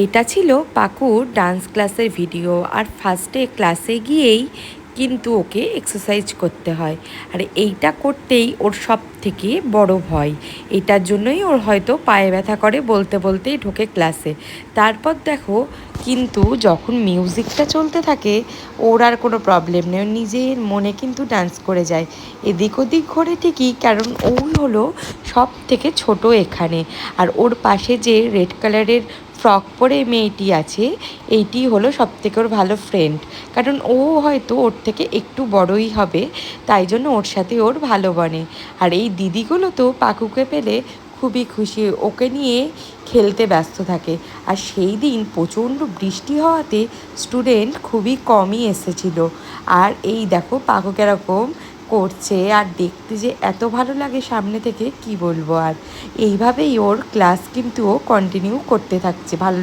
এটা ছিল পাকুর ডান্স ক্লাসের ভিডিও আর ফার্স্টে ক্লাসে গিয়েই কিন্তু ওকে এক্সারসাইজ করতে হয়। আর এইটা করতেই ওর সব থেকে বড় ভয়। এটার জন্যই ওর হয়তো পায়ে ব্যথা করে বলতে বলতেই ঢোকে ক্লাসে তারপর দেখো, কিন্তু যখন মিউজিকটা চলতে থাকে, ওর আর কোনো প্রবলেম নেই। নিজের মনে কিন্তু ডান্স করে যায়। এদিক ওদিক ঘোরে ঠিকই, কারণ ওই হলো সব থেকে ছোট এখানে। আর ওর পাশে যে রেড কালারের ফ্রক পরে মেয়েটি আছে, এইটি হলো সবথেকে ওর ভালো ফ্রেন্ড কারণ ও হয়তো ওর থেকে একটু বড়ই হবে, তাই জন্য ওর সাথে ওর ভালো বনে। আর এই দিদিগুলো তো পাকুকে পেলে খুবই খুশি, ওকে নিয়ে খেলতে ব্যস্ত থাকে। আর সেই দিন প্রচণ্ড বৃষ্টি হওয়াতে স্টুডেন্ট খুবই কমই এসেছিল। আর এই দেখো পাকু কেরকম করছে আর দেখতে যে এত ভালো লাগে সামনে থেকে, কি বলব আর? এইভাবেই ওর ক্লাস কিন্তু ও কন্টিনিউ করতে থাকছে, ভালো